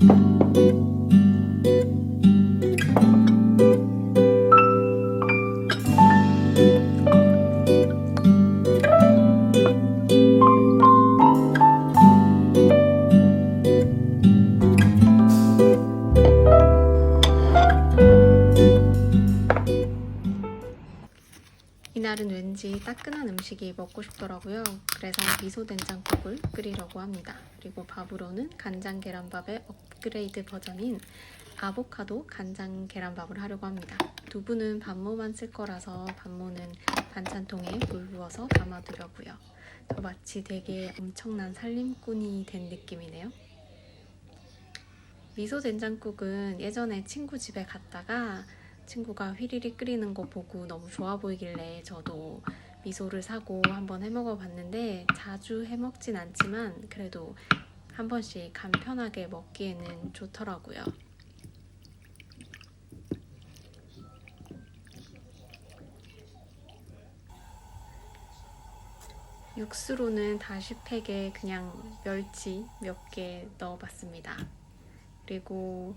thank you 이날은 왠지 따끈한 음식이 먹고 싶더라고요. 그래서 미소 된장국을 끓이려고 합니다. 그리고 밥으로는 간장 계란밥의 업그레이드 버전인 아보카도 간장 계란밥을 하려고 합니다. 두부는 반모만 쓸 거라서 반모는 반찬통에 물 부어서 담아두려고요. 저 마치 되게 엄청난 살림꾼이 된 느낌이네요. 미소 된장국은 예전에 친구 집에 갔다가 친구가 휘리리 끓이는 거 보고 너무 좋아 보이길래 저도 미소를 사고 한번 해 먹어 봤는데 자주 해 먹진 않지만 그래도 한 번씩 간편하게 먹기에는 좋더라고요. 육수로는 다시팩에 그냥 멸치 몇 개 넣어봤습니다. 그리고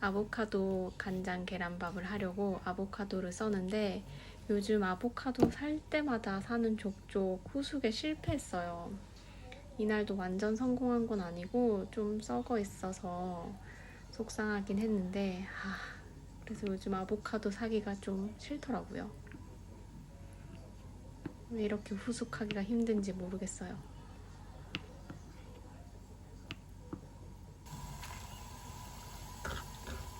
아보카도 간장 계란밥을 하려고 아보카도를 써는데 요즘 아보카도 살 때마다 사는 족족 후숙에 실패했어요. 이날도 완전 성공한 건 아니고 좀 썩어 있어서 속상하긴 했는데 아, 그래서 요즘 아보카도 사기가 좀 싫더라고요. 왜 이렇게 후숙하기가 힘든지 모르겠어요.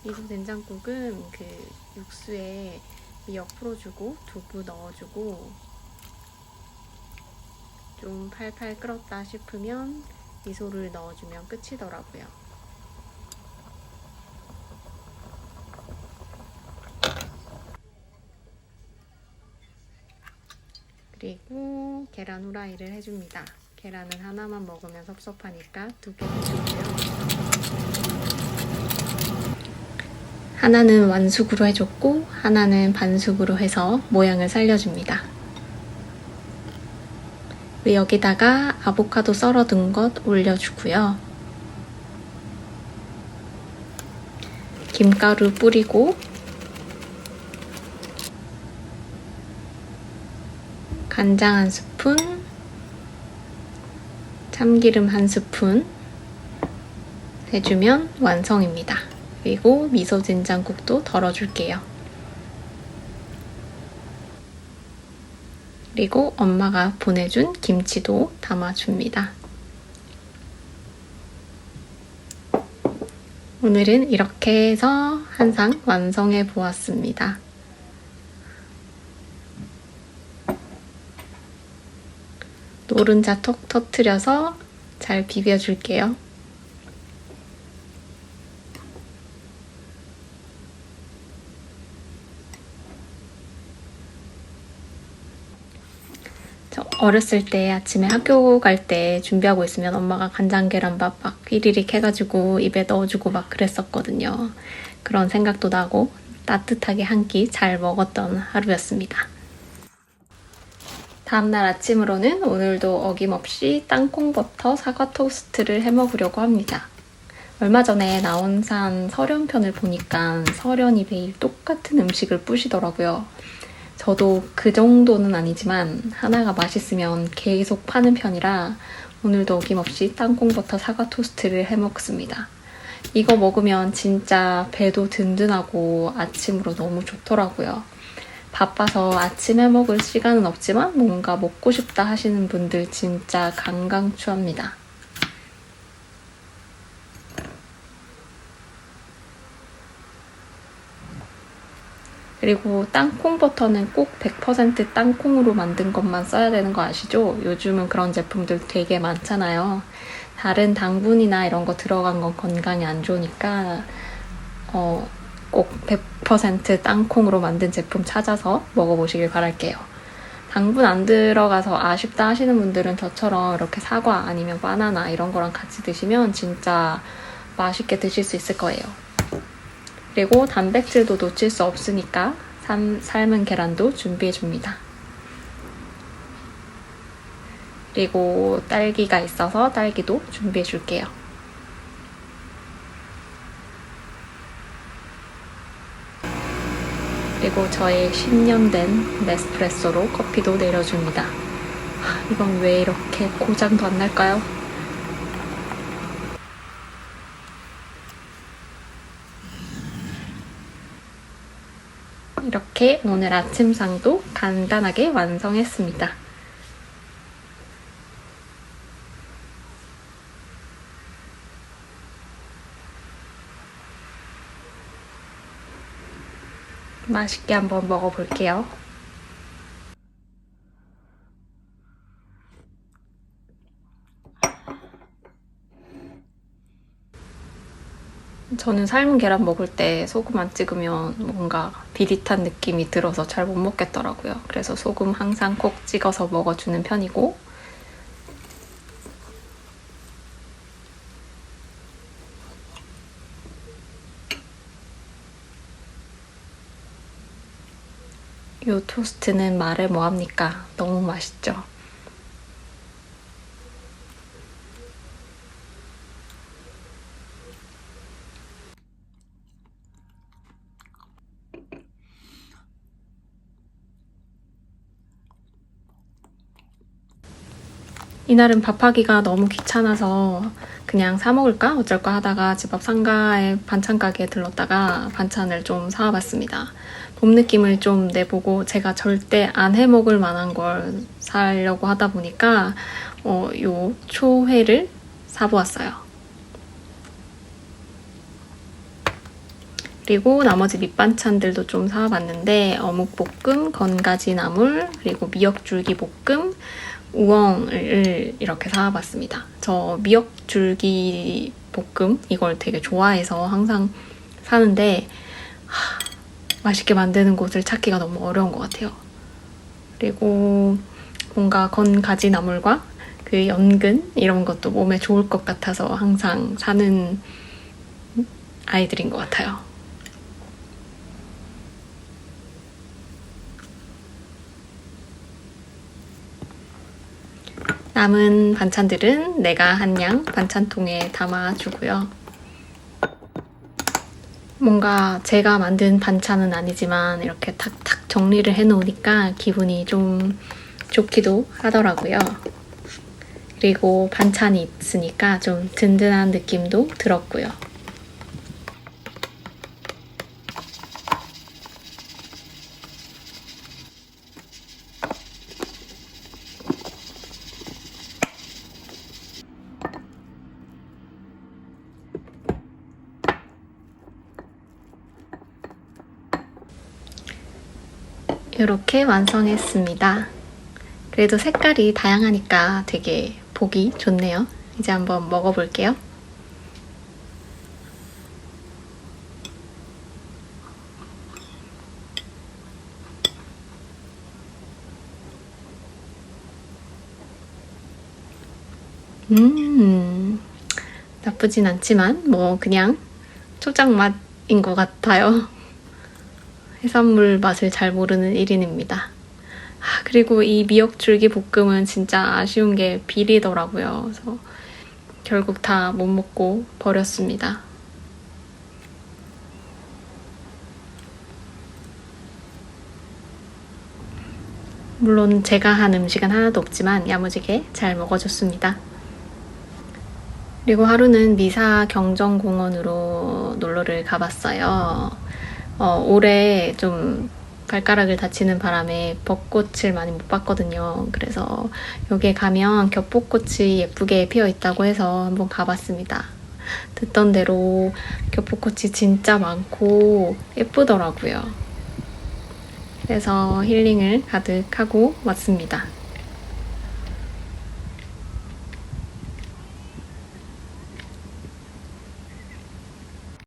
미소 된장국은 그 육수에 미역 풀어주고 두부 넣어주고 좀 팔팔 끓었다 싶으면 미소를 넣어주면 끝이더라고요. 그리고 계란 후라이를 해줍니다. 계란은 하나만 먹으면 섭섭하니까 두 개 해주고요. 하나는 완숙으로 해줬고 하나는 반숙으로 해서 모양을 살려줍니다. 여기다가 아보카도 썰어둔 것 올려주고요. 김가루 뿌리고 간장 한 스푼, 참기름 한 스푼 해주면 완성입니다. 그리고 미소 된장국도 덜어줄게요. 그리고 엄마가 보내준 김치도 담아줍니다. 오늘은 이렇게 해서 한 상 완성해 보았습니다. 노른자 톡 터트려서 잘 비벼줄게요. 저 어렸을 때 아침에 학교 갈 때 준비하고 있으면 엄마가 간장 계란밥 막 휘리릭 해가지고 입에 넣어주고 막 그랬었거든요. 그런 생각도 나고 따뜻하게 한 끼 잘 먹었던 하루였습니다. 다음날 아침으로는 오늘도 어김없이 땅콩버터 사과 토스트를 해 먹으려고 합니다. 얼마 전에 나온산 설연편을 보니까 설연이 매일 똑같은 음식을 뿌시더라고요. 저도 그 정도는 아니지만 하나가 맛있으면 계속 파는 편이라 오늘도 어김없이 땅콩버터 사과 토스트를 해 먹습니다. 이거 먹으면 진짜 배도 든든하고 아침으로 너무 좋더라고요. 바빠서 아침에 먹을 시간은 없지만 뭔가 먹고 싶다 하시는 분들 진짜 강강추합니다. 그리고 땅콩 버터는 꼭 100% 땅콩으로 만든 것만 써야 되는 거 아시죠? 요즘은 그런 제품들 되게 많잖아요. 다른 당분이나 이런 거 들어간 건 건강에 안 좋으니까 어, 꼭 100% 땅콩으로 만든 제품 찾아서 먹어보시길 바랄게요. 당분 안 들어가서 아쉽다 하시는 분들은 저처럼 이렇게 사과 아니면 바나나 이런 거랑 같이 드시면 진짜 맛있게 드실 수 있을 거예요. 그리고 단백질도 놓칠 수 없으니까 삶, 삶은 계란도 준비해 줍니다. 그리고 딸기가 있어서 딸기도 준비해 줄게요. 그리고 저의 10년 된 네스프레소로 커피도 내려줍니다. 이건 왜 이렇게 고장도 안 날까요? 이렇게 오늘 아침상도 간단하게 완성했습니다. 맛있게 한번 먹어볼게요. 저는 삶은 계란 먹을 때 소금 안 찍으면 뭔가 비릿한 느낌이 들어서 잘 못 먹겠더라고요. 그래서 소금 항상 꼭 찍어서 먹어주는 편이고 이 토스트는 말을 뭐합니까? 너무 맛있죠? 이날은 밥하기가 너무 귀찮아서 그냥 사 먹을까 어쩔까 하다가 집 앞 상가에 반찬 가게에 들렀다가 반찬을 좀 사와봤습니다. 봄 느낌을 좀 내보고 제가 절대 안 해 먹을 만한 걸 사려고 하다 보니까 어, 요 초회를 사보았어요. 그리고 나머지 밑반찬들도 좀 사와봤는데 어묵볶음, 건가지 나물, 그리고 미역줄기 볶음, 우엉을 이렇게 사와봤습니다. 저 미역 줄기 볶음 이걸 되게 좋아해서 항상 사는데 하, 맛있게 만드는 곳을 찾기가 너무 어려운 것 같아요. 그리고 뭔가 건가지 나물과 그 연근 이런 것도 몸에 좋을 것 같아서 항상 사는 아이들인 것 같아요. 남은 반찬들은 내가 한 양 반찬통에 담아주고요. 뭔가 제가 만든 반찬은 아니지만 이렇게 탁탁 정리를 해놓으니까 기분이 좀 좋기도 하더라고요. 그리고 반찬이 있으니까 좀 든든한 느낌도 들었고요. 이렇게 완성했습니다. 그래도 색깔이 다양하니까 되게 보기 좋네요. 이제 한번 먹어볼게요. 음, 나쁘진 않지만 뭐 그냥 초장 맛인 것 같아요. 해산물 맛을 잘 모르는 1인입니다. 아, 그리고 이 미역 줄기 볶음은 진짜 아쉬운 게 비리더라고요. 그래서 결국 다 못 먹고 버렸습니다. 물론 제가 한 음식은 하나도 없지만 야무지게 잘 먹어줬습니다. 그리고 하루는 미사 경정공원으로 놀러를 가봤어요. 어, 올해 좀 발가락을 다치는 바람에 벚꽃을 많이 못 봤거든요. 그래서 여기에 가면 겹벚꽃이 예쁘게 피어 있다고 해서 한번 가봤습니다. 듣던 대로 겹벚꽃이 진짜 많고 예쁘더라고요. 그래서 힐링을 가득하고 왔습니다.